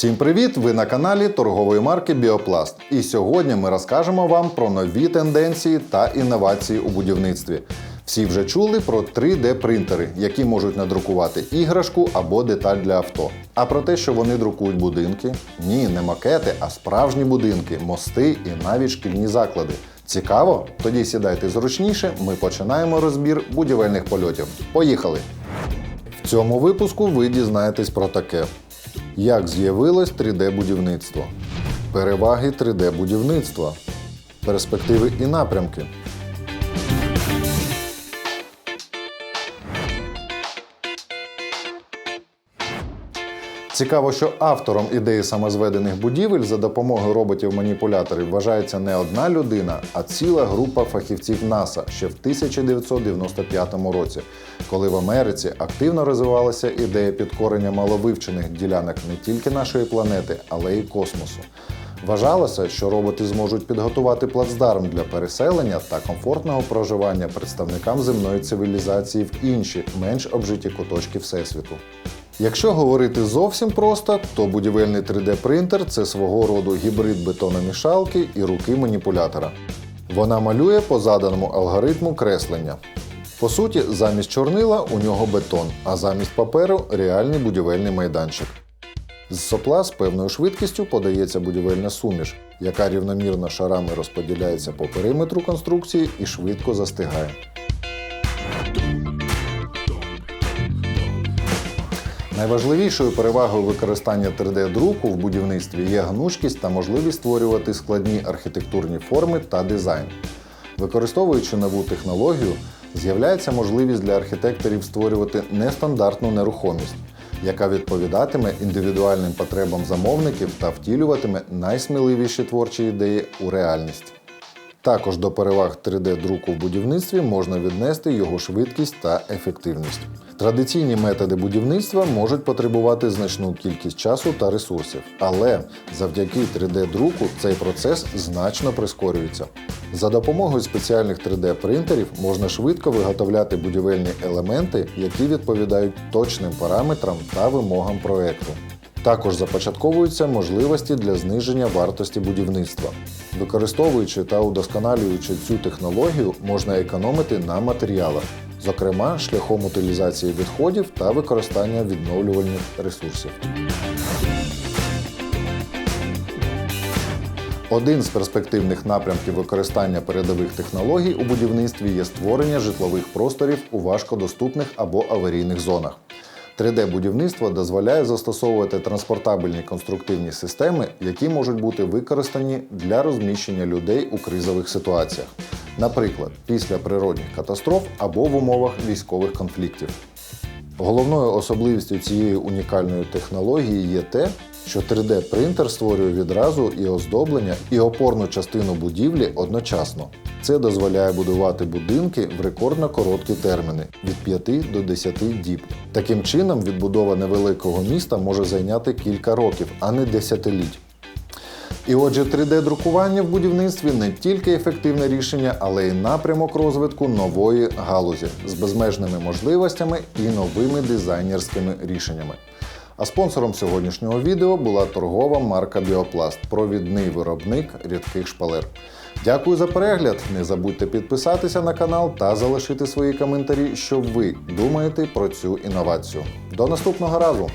Всім привіт! Ви на каналі торгової марки Біопласт. І сьогодні ми розкажемо вам про нові тенденції та інновації у будівництві. Всі вже чули про 3D-принтери, які можуть надрукувати іграшку або деталь для авто. А про те, що вони друкують будинки? Ні, не макети, а справжні будинки, мости і навіть шкільні заклади. Цікаво? Тоді сідайте зручніше. Ми починаємо розбір будівельних польотів. Поїхали! В цьому випуску ви дізнаєтесь про таке: як з'явилось 3D-будівництво, переваги 3D-будівництва, перспективи і напрямки. Цікаво, що автором ідеї самозведених будівель за допомогою роботів-маніпуляторів вважається не одна людина, а ціла група фахівців НАСА ще в 1995 році, коли в Америці активно розвивалася ідея підкорення маловивчених ділянок не тільки нашої планети, але й космосу. Вважалося, що роботи зможуть підготувати плацдарм для переселення та комфортного проживання представникам земної цивілізації в інші, менш обжиті куточки Всесвіту. Якщо говорити зовсім просто, то будівельний 3D-принтер це свого роду гібрид бетономішалки і руки маніпулятора. Вона малює по заданому алгоритму креслення. По суті, замість чорнила у нього бетон, а замість паперу реальний будівельний майданчик. З сопла з певною швидкістю подається будівельна суміш, яка рівномірно шарами розподіляється по периметру конструкції і швидко застигає. Найважливішою перевагою використання 3D-друку в будівництві є гнучкість та можливість створювати складні архітектурні форми та дизайн. Використовуючи нову технологію, з'являється можливість для архітекторів створювати нестандартну нерухомість, яка відповідатиме індивідуальним потребам замовників та втілюватиме найсміливіші творчі ідеї у реальність. Також до переваг 3D-друку в будівництві можна віднести його швидкість та ефективність. Традиційні методи будівництва можуть потребувати значну кількість часу та ресурсів, але завдяки 3D-друку цей процес значно прискорюється. За допомогою спеціальних 3D-принтерів можна швидко виготовляти будівельні елементи, які відповідають точним параметрам та вимогам проекту. Також започатковуються можливості для зниження вартості будівництва. Використовуючи та удосконалюючи цю технологію, можна економити на матеріалах, зокрема шляхом утилізації відходів та використання відновлювальних ресурсів. Один з перспективних напрямків використання передових технологій у будівництві є створення житлових просторів у важкодоступних або аварійних зонах. 3D-будівництво дозволяє застосовувати транспортабельні конструктивні системи, які можуть бути використані для розміщення людей у кризових ситуаціях, наприклад, після природних катастроф або в умовах військових конфліктів. Головною особливістю цієї унікальної технології є те, що 3D-принтер створює відразу і оздоблення, і опорну частину будівлі одночасно. Це дозволяє будувати будинки в рекордно короткі терміни від 5 до 10 діб. Таким чином, відбудова невеликого міста може зайняти кілька років, а не десятиліть. І отже, 3D-друкування в будівництві не тільки ефективне рішення, але й напрямок розвитку нової галузі з безмежними можливостями і новими дизайнерськими рішеннями. А спонсором сьогоднішнього відео була торгова марка Біопласт, провідний виробник рідких шпалер. Дякую за перегляд. Не забудьте підписатися на канал та залишити свої коментарі, що ви думаєте про цю інновацію. До наступного разу!